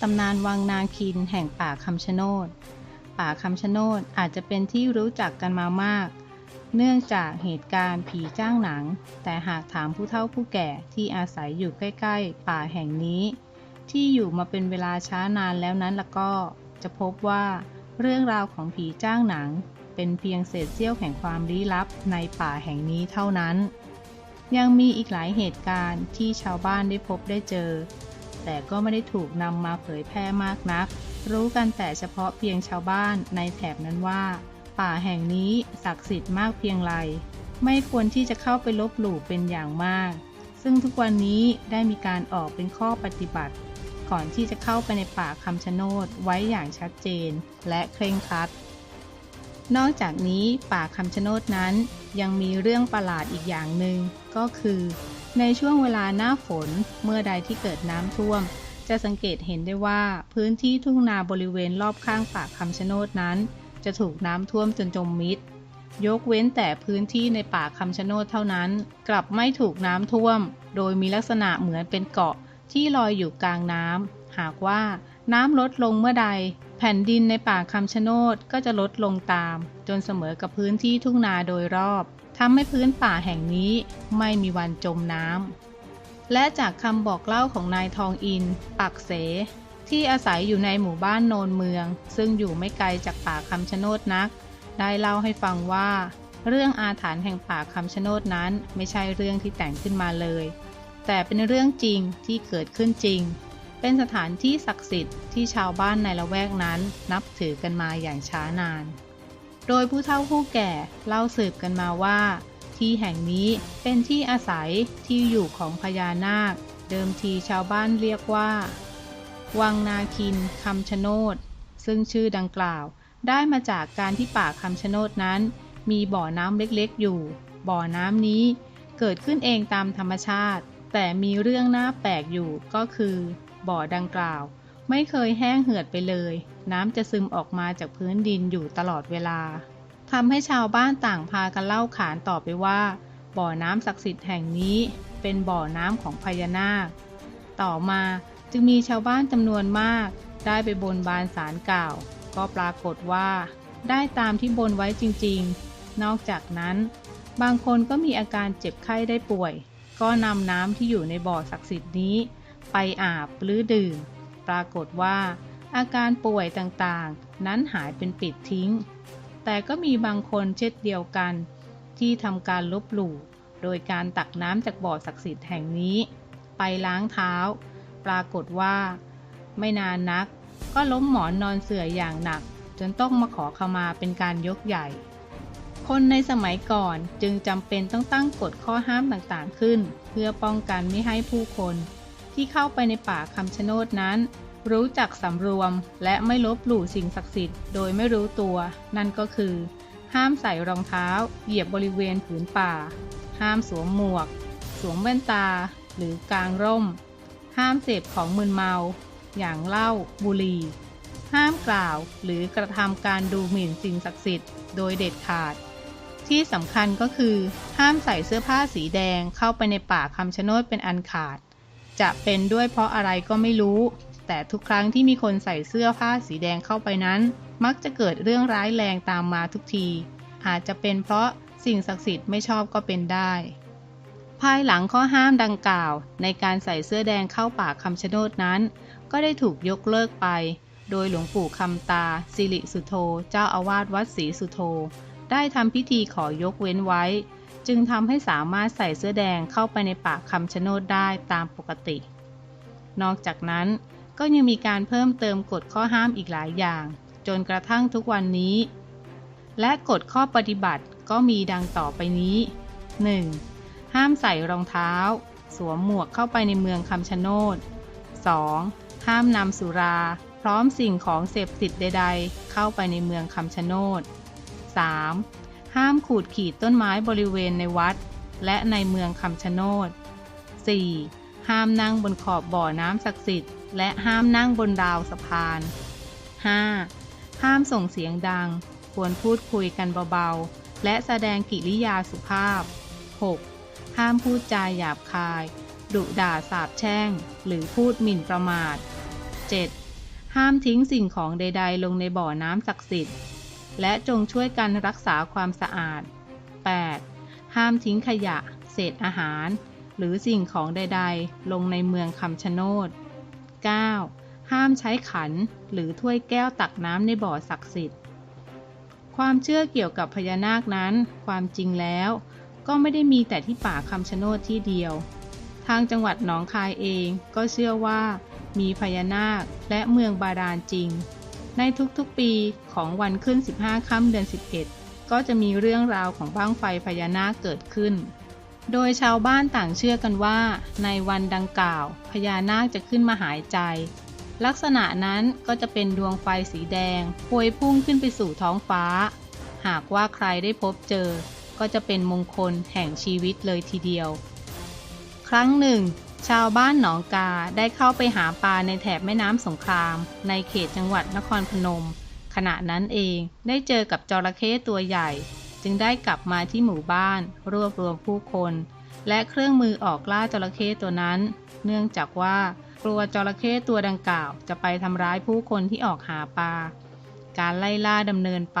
ตำนานวังนาคินแห่งป่าคำชะโนด ป่าคำชะโนดอาจจะเป็นที่รู้จักกันมามาก เนื่องจากเหตุการณ์ผีจ้างหนัง แต่หากถามผู้เฒ่าผู้แก่ที่อาศัยอยู่ใกล้ ๆ ป่าแห่งนี้ ที่อยู่มาเป็นเวลาช้านานแล้วนั้นละก็จะพบว่าเรื่องราวของผีจ้างหนัง เป็นเพียงเศษเสี้ยวแห่งความลี้ลับในป่าแห่งนี้เท่านั้น ยังมีอีกหลายเหตุการณ์ที่ชาวบ้านได้พบได้เจอ แต่ก็ไม่ได้ถูกนำมาเผยแพร่มากนัก รู้กันแต่เฉพาะเพียงชาวบ้านในแถบนั้นว่า ป่าแห่งนี้ศักดิ์สิทธิ์มากเพียงไร ไม่ควรที่จะเข้าไปลบหลู่เป็นอย่างมาก ซึ่งทุกวันนี้ได้มีการออกเป็นข้อปฏิบัติ ก่อนที่จะเข้าไปในป่าคำชะโนดไว้อย่างชัดเจน และเคร่งครัด นอกจากนี้ป่าคำชะโนดนั้น ยังมีเรื่องประหลาดอีกอย่างหนึ่งก็คือ ในช่วงเวลาหน้าฝนเมื่อใดที่เกิดน้ำท่วม จะสังเกตเห็นได้ว่าพื้นที่ทุ่งนาบริเวณรอบข้างป่าคำชะโนดนั้น จะถูกน้ำท่วมจนจมมิดยกเว้นแต่พื้นที่ในป่าคำชะโนดเท่านั้น กลับไม่ถูกน้ำท่วม โดยมีลักษณะเหมือนเป็นเกาะที่ลอยอยู่กลางน้ำหากว่าน้ำลดลงเมื่อใด แผ่นดินในป่าคำชะโนดก็จะลดลงตาม จนเสมอกับพื้นที่ทุ่งนาโดยรอบทำให้พื้นป่าแห่งนี้ไม่มีวันจมน้ำและจากคำบอกเล่าของนายทองอิน ปักเส ที่อาศัยอยู่ในหมู่บ้านโนนเมือง ซึ่งอยู่ไม่ไกลจากป่าคำชะโนดนัก ได้เล่าให้ฟังว่า เรื่องอาถรรพ์แห่งป่าคำชะโนดนั้นไม่ใช่เรื่องที่แต่งขึ้นมาเลย แต่เป็นเรื่องจริงที่เกิดขึ้นจริง เป็นสถานที่ศักดิ์สิทธิ์ที่ชาวบ้านในละแวกนั้นนับถือกันมาอย่างช้านาน โดยผู้เฒ่าผู้แก่เล่าสืบกันมาว่า ที่แห่งนี้เป็นที่อาศัยที่อยู่ของพญานาค เดิมทีชาวบ้านเรียกว่า วังนาคินคำชะโนด ซึ่งชื่อดังกล่าวได้มาจากการที่ป่าคำชะโนดนั้น มีบ่อน้ำเล็กๆอยู่ บ่อน้ำนี้เกิดขึ้นเองตามธรรมชาติ แต่มีเรื่องน่าแปลกอยู่ก็คือ บ่อดังกล่าว ไม่เคยแห้งเหือดไปเลย น้ำจะซึมออกมาจากพื้นดินอยู่ตลอดเวลาทำให้ชาวบ้านต่างพากันเล่าขานต่อไปว่า บ่อน้ำศักดิ์สิทธิ์แห่งนี้ เป็นบ่อน้ำของพญานาค ต่อมาจึงมีชาวบ้านจำนวนมาก ได้ไปบนบานสารกล่าว ก็ปรากฏว่า ได้ตามที่บนไว้จริงๆ นอกจากนั้น บางคนก็มีอาการเจ็บไข้ได้ป่วย ก็นำน้ำที่อยู่ในบ่อศักดิ์สิทธิ์นี้ ไปอาบหรือดื่ม ปรากฏว่า อาการป่วยต่างๆ นั้นหายเป็นปิดทิ้ง แต่ก็มีบางคนเช่นเดียวกัน ที่ทำการลบหลู่โดยการตักน้ำจากบ่อศักดิ์สิทธิ์แห่งนี้ ไปล้างเท้า ปรากฏว่า ไม่นานนัก ก็ล้มหมอนนอนเสื่ออย่างหนัก จนต้องมาขอขมาเป็นการยกใหญ่ คนในสมัยก่อนจึงจำเป็นต้องตั้งกฎข้อห้ามต่างๆขึ้น เพื่อป้องกันไม่ให้ผู้คน ที่เข้าไปในป่าคำชะโนดนั้น รู้จักสำรวมและไม่ลบหลู่สิ่งศักดิ์สิทธิ์โดยไม่รู้ตัว นั่นก็คือ ห้ามใส่รองเท้า เหยียบบริเวณผืนป่า ห้ามสวมหมวก สวมแว่นตา หรือกางร่ม ห้ามเสพของมึนเมา อย่างเหล้าบุหรี่ห้ามกล่าวหรือกระทำการดูหมิ่นสิ่งศักดิ์สิทธิ์โดยเด็ดขาด ที่สำคัญก็คือ ห้ามใส่เสื้อผ้าสีแดงเข้าไปในป่าคำชะโนดเป็นอันขาด จะเป็นด้วยเพราะอะไรก็ไม่รู้ แต่ทุกครั้งที่มีคนใส่เสื้อผ้าสีแดงเข้าไปนั้น มักจะเกิดเรื่องร้ายแรงตามมาทุกที อาจจะเป็นเพราะสิ่งศักดิ์สิทธิ์ไม่ชอบก็เป็นได้ ภายหลังข้อห้ามดังกล่าว ในการใส่เสื้อแดงเข้าป่าคำชะโนดนั้น ก็ได้ถูกยกเลิกไป โดยหลวงปู่คำตา สิริสุโธ เจ้าอาวาสวัดศรีสุโธ ได้ทำพิธีขอยกเว้นไว้ จึงทำให้สามารถใส่เสื้อแดงเข้าไปในป่าคำชะโนดได้ตามปกติ นอกจากนั้นก็ยังมีการเพิ่มเติมกฎข้อห้ามอีกหลายอย่าง จนกระทั่งทุกวันนี้ และกฎข้อปฏิบัติก็มีดังต่อไปนี้ 1. ห้ามใส่รองเท้า สวมหมวกเข้าไปในเมืองคำชะโนด 2. ห้ามนำสุรา พร้อมสิ่งของเสพติดใด ๆ เข้าไปในเมืองคำชะโนด 3. ห้ามขูดขีดต้นไม้บริเวณในวัด และในเมืองคำชะโนด 4. ห้ามนั่งบนขอบบ่อน้ำศักดิ์สิทธิ์ และห้ามนั่งบนราวสะพาน 5. ห้ามส่งเสียงดัง ควรพูดคุยกันเบาๆ และแสดงกิริยาสุภาพ 6. ห้ามพูดจาหยาบคาย ดุด่าสาบแช่ง หรือพูดหมิ่นประมาท 7. ห้ามทิ้งสิ่งของใด ๆ ลงในบ่อน้ำศักดิ์สิทธิ์ และจงช่วยกันรักษาความสะอาด 8. ห้ามทิ้งขยะ เศษอาหาร หรือสิ่งของใด ๆ ลงในเมืองคำชะโนด 9. ห้ามใช้ขันหรือถ้วยแก้วตักน้ำในบ่อศักดิ์สิทธิ์ ความเชื่อเกี่ยวกับพญานาคนั้น ความจริงแล้ว ก็ไม่ได้มีแต่ที่ป่าคำชะโนดที่เดียว ทางจังหวัดหนองคายเองก็เชื่อว่า มีพญานาคและเมืองบาดาลจริง ในทุกๆปีของวันขึ้น 15 ค่ำเดือน 11 ก็จะมีเรื่องราวของบ้างไฟพญานาคเกิดขึ้น โดยชาวบ้านต่างเชื่อกันว่า ในวันดังกล่าว พญานาคจะขึ้นมาหายใจ ลักษณะนั้นก็จะเป็นดวงไฟสีแดงพวยพุ่งขึ้นไปสู่ท้องฟ้า หากว่าใครได้พบเจอ ก็จะเป็นมงคลแห่งชีวิตเลยทีเดียว ครั้งหนึ่ง ชาวบ้านหนองกาได้เข้าไปหาปลาในแถบแม่น้ำสงคราม ในเขตจังหวัดนครพนม ขณะนั้นเองได้เจอกับจระเข้ตัวใหญ่ จึงได้กลับมาที่หมู่บ้าน รวบรวมผู้คน และเครื่องมือออกล่าจระเข้ตัวนั้น เนื่องจากว่ากลัวจระเข้ตัวดังกล่าวจะไปทำร้ายผู้คนที่ออกหาปลา การไล่ล่าดำเนินไป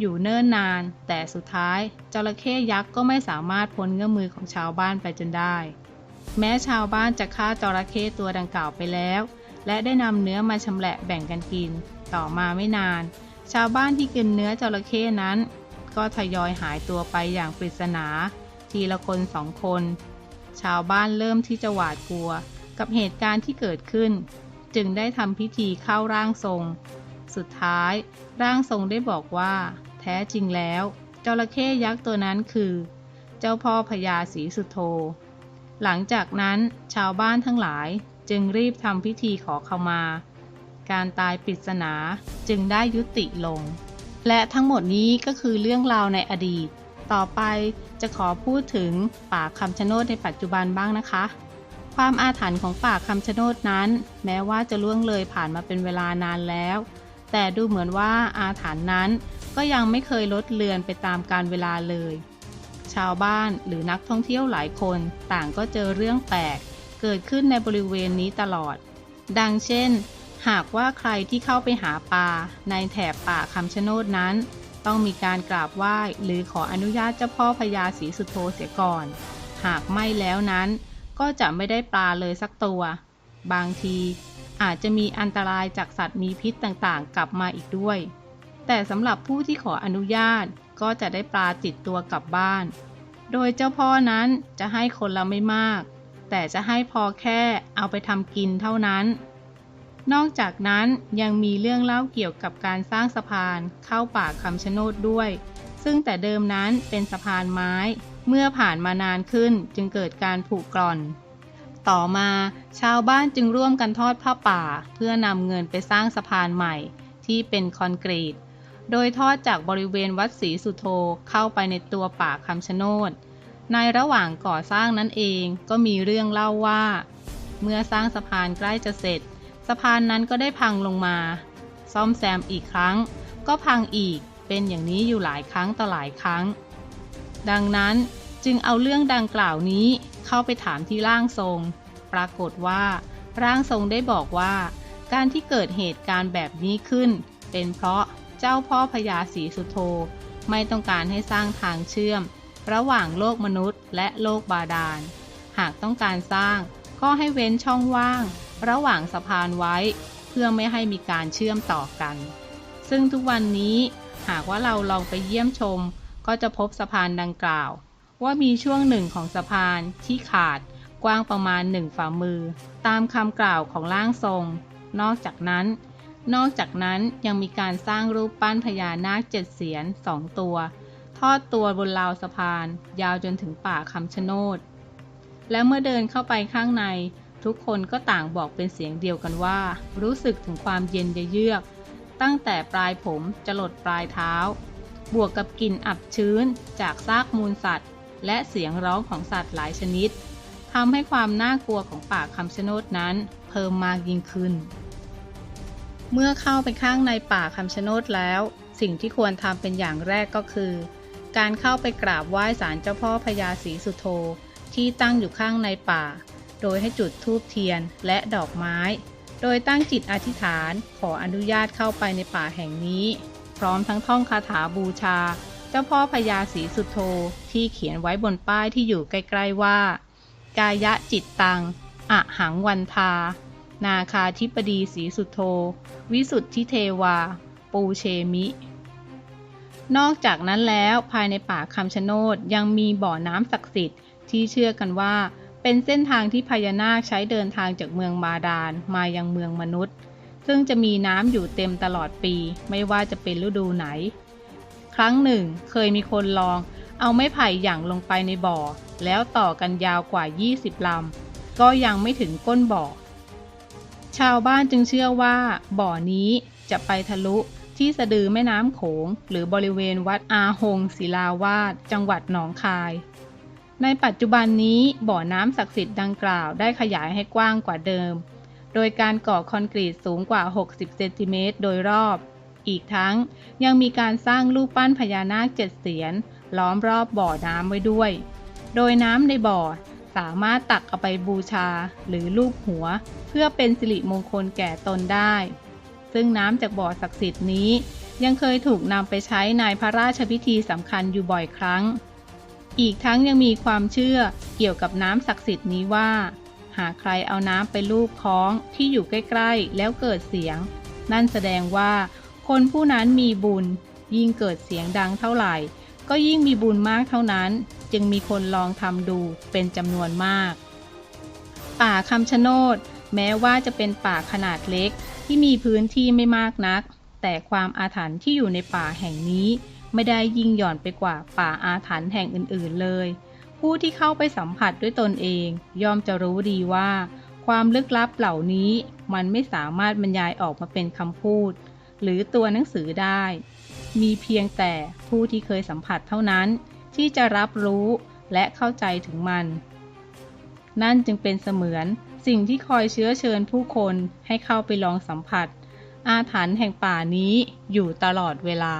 อยู่เนิ่นนาน แต่สุดท้ายจระเข้ยักษ์ก็ไม่สามารถพ้นเงื้อมือของชาวบ้านไปจนได้ แม้ชาวบ้านจะฆ่าจระเข้ตัวดังกล่าวไปแล้ว และได้นำเนื้อมาชำแหละแบ่งกันกิน ต่อมาไม่นาน ชาวบ้านที่กินเนื้อจระเข้นั้น ก็ทยอยหายตัวไปอย่างปริศนา ทีละคนสองคน ชาวบ้านเริ่มที่จะหวาดกลัว กับเหตุการณ์ที่เกิดขึ้น จึงได้ทำพิธีเข้าร่างทรง สุดท้าย ร่างทรงได้บอกว่า แท้จริงแล้วจระเข้ยักษ์ตัวนั้นคือ เจ้าพ่อพญาศรีสุโธ หลังจากนั้นชาวบ้านทั้งหลายจึงรีบทำพิธีขอขมา การตายปริศนาจึงได้ยุติลง และทั้งหมดนี้ก็คือเรื่องราวในอดีต ต่อไปจะขอพูดถึงป่าคำชะโนดในปัจจุบันบ้างนะคะ ความอาถรรพ์ของป่าคำชะโนดนั้น แม้ว่าจะล่วงเลยผ่านมาเป็นเวลานานแล้ว แต่ดูเหมือนว่าอาถรรพ์นั้นก็ยังไม่เคยลดเลือนไปตามกาลเวลาเลย ชาวบ้านหรือนักท่องเที่ยวหลายคนต่างก็เจอเรื่องแปลกเกิดขึ้นในบริเวณนี้ตลอด ดังเช่น หากว่าใครที่เข้าไปหาปลาในแถบป่าคำชะโนดนั้น ต้องมีการกราบไหว้หรือขออนุญาตเจ้าพ่อพญาศรีสุโธเสียก่อน หากไม่แล้วนั้น ก็จะไม่ได้ปลาเลยสักตัว บางทีอาจจะมีอันตรายจากสัตว์มีพิษต่างๆ กลับมาอีกด้วย แต่สำหรับผู้ที่ขออนุญาต ก็จะได้ปลาติดตัวกลับบ้าน โดยเจ้าพ่อนั้นจะให้คนละไม่มาก แต่จะให้พอแค่เอาไปทำกินเท่านั้น นอกจากนั้นยังมีเรื่องเล่าเกี่ยวกับการสร้างสะพานเข้าป่าคำชะโนดด้วย ซึ่งแต่เดิมนั้นเป็นสะพานไม้ เมื่อผ่านมานานขึ้นจึงเกิดการผุกร่อนต่อมาชาวบ้านจึงร่วมกันทอดผ้าป่า เพื่อนำเงินไปสร้างสะพานใหม่ที่เป็นคอนกรีต โดยทอดจากบริเวณวัดศรีสุโธเข้าไปในตัวป่าคำชะโนด ในระหว่างก่อสร้างนั้นเองก็มีเรื่องเล่าว่า เมื่อสร้างสะพานใกล้จะเสร็จ สะพานนั้นก็ได้พังลงมา ซ่อมแซมอีกครั้ง ก็พังอีกเป็นอย่างนี้อยู่หลายครั้งต่อหลายครั้ง ดังนั้นจึงเอาเรื่องดังกล่าวนี้เข้าไปถามที่ร่างทรง ปรากฏว่า ร่างทรงได้บอกว่า การที่เกิดเหตุการณ์แบบนี้ขึ้น เป็นเพราะ เจ้าพ่อพญาศรีสุโธไม่ต้องการให้สร้างทางเชื่อม ระหว่างโลกมนุษย์และโลกบาดาล หากต้องการสร้างก็ให้เว้นช่องว่าง ระหว่างสะพานไว้ เพื่อไม่ให้มีการเชื่อมต่อกัน ซึ่งทุกวันนี้หากว่าเราลองไปเยี่ยมชม ก็จะพบสะพานดังกล่าว ว่ามีช่วงหนึ่งของสะพานที่ขาดกว้างประมาณหนึ่งฝ่ามือ ตามคำกล่าวของร่างทรง นอกจากนั้น นอกจากนั้นยังมีการสร้างรูปปั้นพญานาคเจ็ดเสียนสองตัว ทอดตัวบนราวสะพาน ยาวจนถึงป่าคำชะโนด และเมื่อเดินเข้าไปข้างใน ทุกคนก็ต่างบอกเป็นเสียงเดียวกันว่า รู้สึกถึงความเย็นเยือก ตั้งแต่ปลายผมจะหลดปลายเท้า บวกกับกลิ่นอับชื้นจากซากมูลสัตว์ และเสียงร้องของสัตว์หลายชนิดทำให้ความน่ากลัวของป่าคำชะโนดนั้น เพิ่มมากยิ่งขึ้น เมื่อเข้าไปข้างในป่าคำชะโนดแล้ว สิ่งที่ควรทำเป็นอย่างแรกก็คือ การเข้าไปกราบไหว้ศาลเจ้าพ่อพญาศรีสุโธที่ตั้งอยู่ข้างในป่า โดยให้จุดธูปเทียนและดอกไม้ โดยตั้งจิตอธิษฐานขออนุญาตเข้าไปในป่าแห่งนี้ พร้อมทั้งท่องคาถาบูชา เจ้าพ่อพญาศรีสุโธที่เขียนไว้บนป้ายที่อยู่ใกล้ๆว่า กายะจิตตัง อะหังวันทา นาคาธิปดีศรีสุโธ วิสุทธิเทวา ปูเชมิ นอกจากนั้นแล้วภายในป่าคำชะโนดยังมีบ่อน้ำศักดิ์สิทธิ์ที่เชื่อกันว่า เป็นเส้นทางที่พญานาคใช้เดินทางจากเมืองบาดาลมายังเมืองมนุษย์ ซึ่งจะมีน้ำอยู่เต็มตลอดปี ไม่ว่าจะเป็นฤดูไหน ครั้งหนึ่งเคยมีคนลองเอาไม้ไผ่หย่างลงไปในบ่อ แล้วต่อกันยาวกว่า 20ลำก็ยังไม่ถึงก้นบ่อ ชาวบ้านจึงเชื่อว่า บ่อนี้จะไปทะลุที่สะดือแม่น้ำโขง หรือบริเวณวัดอาหงศิลาวาสจังหวัดหนองคาย ในปัจจุบันนี้บ่อน้ำศักดิ์สิทธิ์ดังกล่าวได้ขยายให้กว้างกว่าเดิม โดยการก่อคอนกรีตสูงกว่า 60 เซนติเมตรโดยรอบ อีกทั้งยังมีการสร้างรูปปั้นพญานาคเจ็ดเสียนล้อมรอบบ่อน้ำไว้ด้วย โดยน้ำในบ่อ สามารถตักเอาไปบูชาหรือลูบหัว เพื่อเป็นสิริมงคลแก่ตนได้ ซึ่งน้ำจากบ่อศักดิ์สิทธิ์นี้ ยังเคยถูกนำไปใช้ในพระราชพิธีสำคัญอยู่บ่อยครั้ง อีกทั้งยังมีความเชื่อเกี่ยวกับน้ำศักดิ์สิทธิ์นี้ว่า หากใครเอาน้ำไปลูบคล้องที่อยู่ใกล้ๆ แล้วเกิดเสียง นั่นแสดงว่าคนผู้นั้นมีบุญยิ่งเกิดเสียงดังเท่าไหร่ ก็ยิ่งมีบุญมากเท่านั้น จึงมีคนลองทำดูเป็นจำนวนมาก ป่าคำชะโนดแม้ว่าจะเป็นป่าขนาดเล็กที่มีพื้นที่ไม่มากนัก แต่ความอาถรรพ์ที่อยู่ในป่าแห่งนี้ ไม่ได้ยิ่งหย่อนไปกว่าป่าอาถรรพ์แห่งอื่นๆเลย ผู้ที่เข้าไปสัมผัสด้วยตนเอง ย่อมจะรู้ดีว่า ความลึกลับเหล่านี้มันไม่สามารถบรรยายออกมาเป็นคำพูด หรือตัวหนังสือได้ มีเพียงแต่ผู้ที่เคยสัมผัสเท่านั้น ที่จะรับรู้และเข้าใจถึงมัน นั่นจึงเป็นเสมือนสิ่งที่คอยเชื้อเชิญผู้คนให้เข้าไปลองสัมผัส อาถรรพ์แห่งป่านี้อยู่ตลอดเวลา